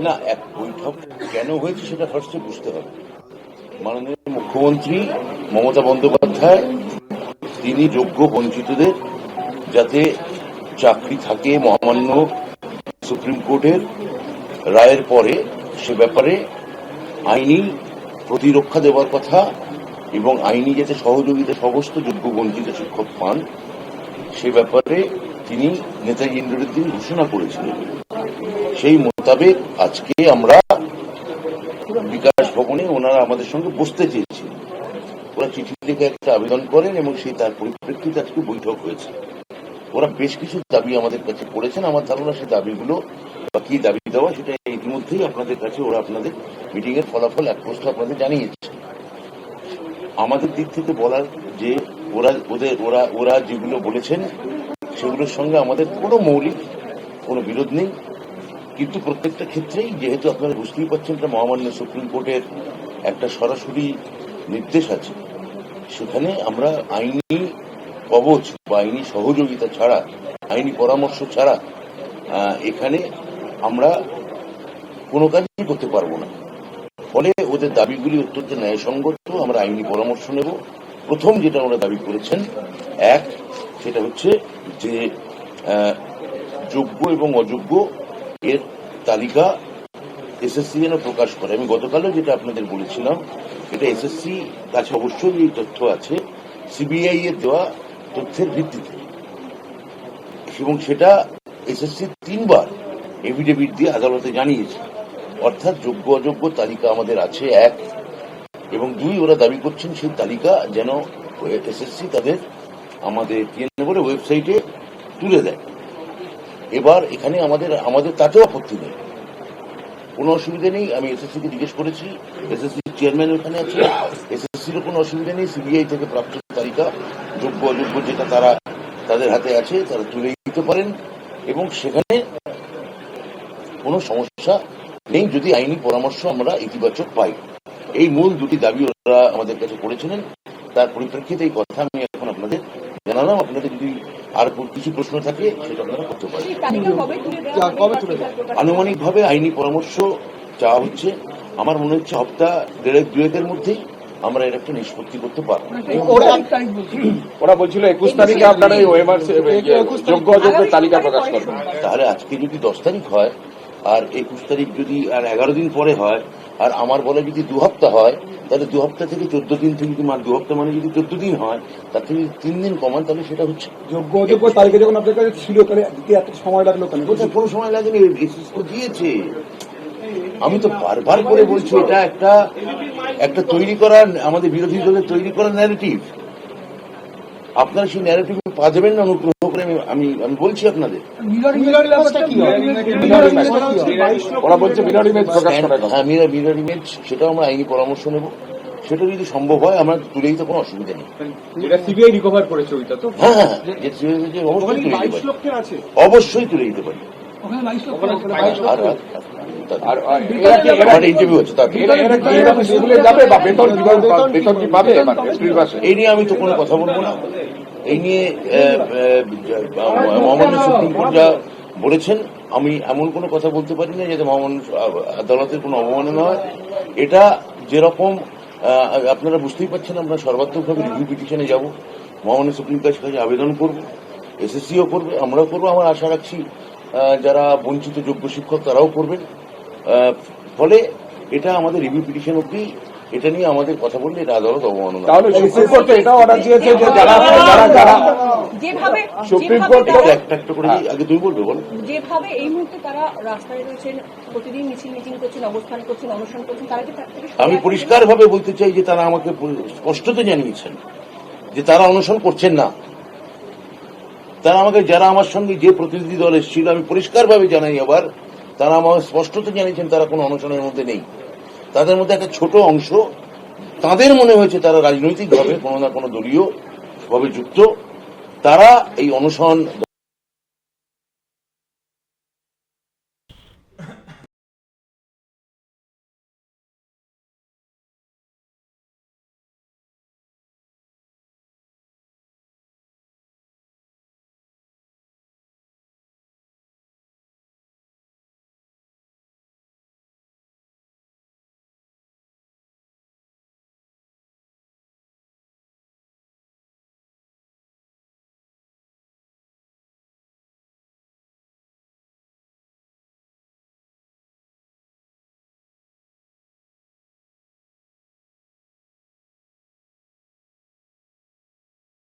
না এক বৈঠক কেন হয়েছে সেটা ফার্স্টে বুঝতে হবে। মাননীয় মুখ্যমন্ত্রী মমতা বন্দ্যোপাধ্যায় তিনি যোগ্য বঞ্চিতদের যাতে চাকরি থাকে মহামান্য সুপ্রিম কোর্টের রায়ের পরে সে ব্যাপারে আইনি প্রতিরক্ষা দেওয়ার কথা এবং আইনি যাতে সহযোগিতা সমস্ত যোগ্য বঞ্চিত শিক্ষক পান সে ব্যাপারে তিনি নেতাজি ইন্দ্রদিন ঘোষণা করেছিলেন। সেই মোতাবেক আজকে আমরা বিকাশ ভবনে ওনারা আমাদের সঙ্গে বসতে চেয়েছিলেন ওরা চিঠি লিখে একটা আবেদন করেন এবং সেই তার পরিপ্রেক্ষিতে আজকে বৈঠক হয়েছে। ওরা বেশ কিছু দাবি আমাদের কাছে করেছেন। আমার ধারণা সেই দাবিগুলো বা কি দাবি দেওয়া সেটা ইতিমধ্যেই আপনাদের কাছে ওরা আপনাদের মিটিং এর ফলাফল এক পোস্ট আপনাদের জানিয়েছে। আমাদের দিক থেকে বলার যে ওরা, ওদের, ওরা ওরা যেগুলো বলেছেন, সেগুলোর সঙ্গে আমাদের কোনো মৌলিক কোনো বিরোধ নেই। কিন্তু প্রত্যেকটা ক্ষেত্রেই যেহেতু আপনারা বুঝতেই পারছেন এটা মহামান্য সুপ্রিম কোর্টের একটা সরাসরি নির্দেশ আছে, সেখানে আমরা আইনি কবচ বা আইনি সহযোগিতা ছাড়া, আইনি পরামর্শ ছাড়া এখানে আমরা কোনো কাজই করতে পারব না। ফলে ওদের দাবিগুলি অত্যন্ত ন্যায়সঙ্গত, আমরা আইনি পরামর্শ নেব। প্রথম যেটা ওরা দাবি করেছেন, এক, সেটা হচ্ছে যে যোগ্য এবং অযোগ্য এর তালিকা এসএসসি যেন প্রকাশ করে। আমি গতকালও যেটা আপনাদের বলেছিলাম, এটা এসএসসি কাছে অবশ্যই এই তথ্য আছে, সিবিআই এর দেওয়া তথ্যের ভিত্তিতে। এবং সেটা এসএসসি তিনবার এফিডেভিট দিয়ে আদালতে জানিয়েছে। অর্থাৎ যোগ্য অযোগ্য তালিকা আমাদের আছে, এক এবং দুই, ওরা দাবি করছেন সেই তালিকা যেন এসএসসি তাদের আমাদের বলে ওয়েবসাইটে তুলে দেয়। এবার এখানে আমাদের আমাদের তাতেও আপত্তি নেই। কোনো অসুবিধা নেই, আমি এসএসসি কে জিজ্ঞেস করেছি, এসএসসি চেয়ারম্যান ওখানে আছে, এসএসসিরও কোনো অসুবিধা নেই সিবিআই থেকে প্রাপ্ত তালিকা, যোগ্য, অযোগ্য যেটা তারা তাদের হাতে আছে, তারা তুলে দিতে পারেন। এবং সেখানে কোনো সমস্যা নেই, যদি আইনি পরামর্শ আমরা ইতিবাচক পাই। এই মূল দুটি দাবি ওরা আমাদের কাছে করেছিলেন। তার পরিপ্রেক্ষিতে এই কথা আমি এখন আপনাদের জানালাম। আপনাদের যদি আর কিছু প্রশ্ন থাকে সেটা আপনারা করতে পারেন? আনুমানিকভাবে আইনি পরামর্শ চাওয়া হচ্ছে। আমার মনে হচ্ছে সপ্তাহ দেড়েক দুয়েকের মধ্যেই আমরা এর একটা নিষ্পত্তি করতে পারব। ওরা ওরা বলছিল একুশ তারিখে আপনারা এই ওয়েমার যোগ্য অযোগ্য তালিকা প্রকাশ করবেন? তাহলে আজকে যদি দশ তারিখ হয় আর একুশ তারিখ যদি আর এগারো দিন পরে হয় আর আমার বলে যদি দু হপ্তাহ হয় তাহলে দু হপ্তাহ থেকে চোদ্দ দিন থেকে যদি দু হপ্তাহ মানে যদি চোদ্দ দিন হয় তার থেকে তিন দিন কমান তাহলে সেটা হচ্ছে যোগ্য অযোগ্য তালিকা যখন আপনার কাছে ছিল তাহলে এত সময় লাগল কেন? কোনো সময় লাগেনি বিশেষ তো দিয়েছে। আমি তো বারবার করে বলছি এটা একটা একটা তৈরি করা আমাদের বিরোধী দলের তৈরি করা ন্যারেটিভ আপনারা সেই ন্যারেটিভ পা দেবেন না অনুগ্রহ করে আমি আমি বলছি আপনাদের। মিরর কি? মিরর ইমেজটা কি ওরা বলছে বিরাট ইমেজ প্রকাশ করার কথা হ্যাঁ মিরর মিরর ইমেজ সেটাও আমরা আইনি পরামর্শ নেব। সেটা যদি সম্ভব হয় আমরা তুলে দিতে কোনো অসুবিধা নেই। এটা সিবিআই রিকভার করেছে ওইটা তো। হ্যাঁ হ্যাঁ হ্যাঁ, যে- যে- যে অবশ্যই তুলে দিতে পারি। অবশ্যই তুলে দিতে পারি। আর এই নিয়ে আমি তো কোনো কথা বলব না। এই নিয়ে মহামান্য সুপ্রিম কোর্ট যা বলেছেন আমি এমন কোনো কথা বলতে পারি না যাতে মহামান্য আদালতের কোনো অবমাননা হয়। এটা যেরকম আপনারা বুঝতেই পারছেন আমরা সর্বাত্মকভাবে রিভিউ পিটিশনে যাব। মহামান্য সুপ্রিম কোর্টের কাছে আবেদন করব এসএসসিও করবে আমরাও করব। আমার আশা রাখছি যারা বঞ্চিত যোগ্য শিক্ষক তারাও করবেন। ফলে এটা আমাদের রিভিউ পিটিশন অব্দি এটা নিয়ে আমাদের কথা বললে এটা আদালত অবমাননা তাহলে সুপ্রিম কোর্ট এটাও অর্ডার দিয়েছে যে যারা যারা যারা যেভাবে সুপ্রিম কোর্ট একটা করে আগে তুমি বলবে বলো। যেভাবে এই মুহূর্তে তারা রাস্তায় রয়েছেন প্রতিদিন মিছিল মিটিং করছেন অবস্থান করছেন অনশন করছেন তারা কি আমি আসবেন? পরিষ্কার ভাবে বলতে চাই যে তারা আমাকে স্পষ্টত জানিয়েছেন যে তারা অনশন করছেন না। তারা আমাকে যারা আমার সঙ্গে যে প্রতিনিধি দল এসেছিল আমি পরিষ্কার ভাবে জানাই আবার তারা আমাকে স্পষ্টত জানিয়েছেন তারা কোনো অনশনের মধ্যে নেই। তাদের মধ্যে একটা ছোট অংশ, তাদের মনে হয়েছে তারা রাজনৈতিকভাবে কোনো না কোনো দলীয় ভাবে যুক্ত। তারা এই অনশন